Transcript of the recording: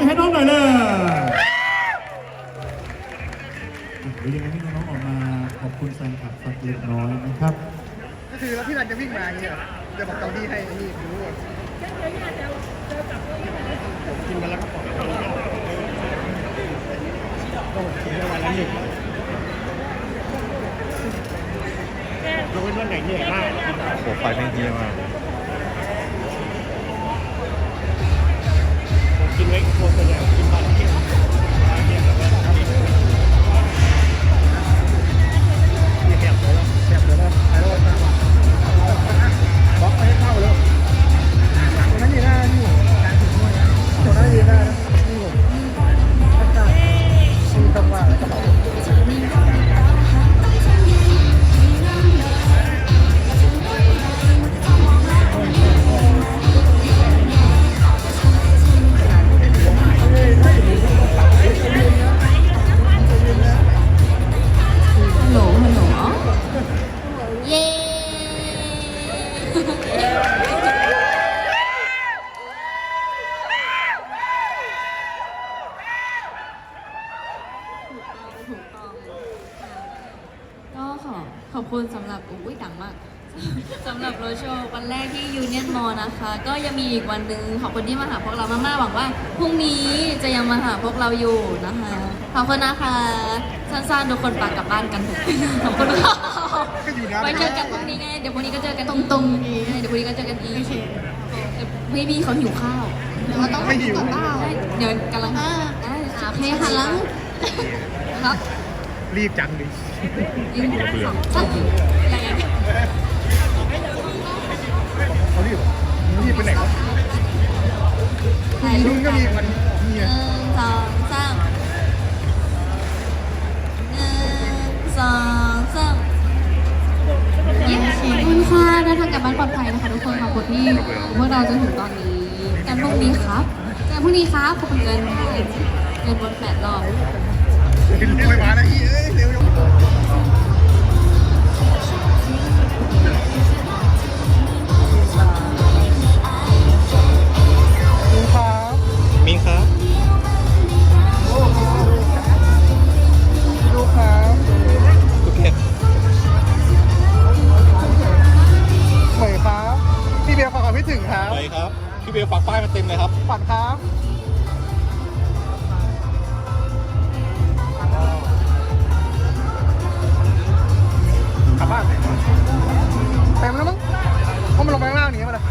มือให้น้องหน่อยเลยหรือยังไงให้น้องออกมาขอบคุณแฟนคลับสักเล็กน้อยนะครับ ก็คือแล้วพี่รันจะวิ่งมาอย่างเงี้ยเหรอจะบอกเกาหลีให้นี่รู้ว่าผมกินมาแล้วก็ปล่อยก็ผมกินมาวันละหนึ่งยกเว้นวันไหนเหนื่อยมากกินมาโอ้ไฟแม่งเฮี้ยมาก ก็ขอขอบคุณสำหรับอุ้ยดังมากสำหรับโรโชว์วันแรกที่ยูเนียนมอนะคะ ก็ยังมีอีกวันหนึ่งขอบคุณที่มาหาพวกเรามากๆหวังว่าพรุ่งนี้จะยังมาหาพวกเราอยู่นะคะ ขอบคุณนะคะ สั้นๆทุกคนปากกลับบ้านกันเถอะขอบคุณค่ะ ก็อยู่นะไว้เจอกันพรุ่งนี้ไง เดี๋ยวพรุ่งนี้ก็เจอกันตรงๆนี้เดี๋ยวพรุ่งนี้ก็เจอกันอีกไม่มีเขาหิวข้าวเราต้องไม่หิวเดี๋ยวกำลังอ่าโอเคค่ะแล้วครับรีบจังดิยืนสองสามอะไรอย่างเงี้ยเขารีบเหรอรีบไปไหนวะถ่ายรูลุปงก็มีวันหเนี่ยนึ่งสอง ลับบ้านปลอดภัยนะคะทุกคนขอบคุณที่พวกเราจนถึงตอนนี้กันพรุ่งนี้ครับกันพรุ่งนี้ครับขอบคุณเงินเงินบนแปดรอบ พี่เบลฝากป้ายมาเต็มเลยครับฝักครับกลับบ้านเต็มแล้วมั้งเพราะมันลงไปข้างล่างหนีมาเลย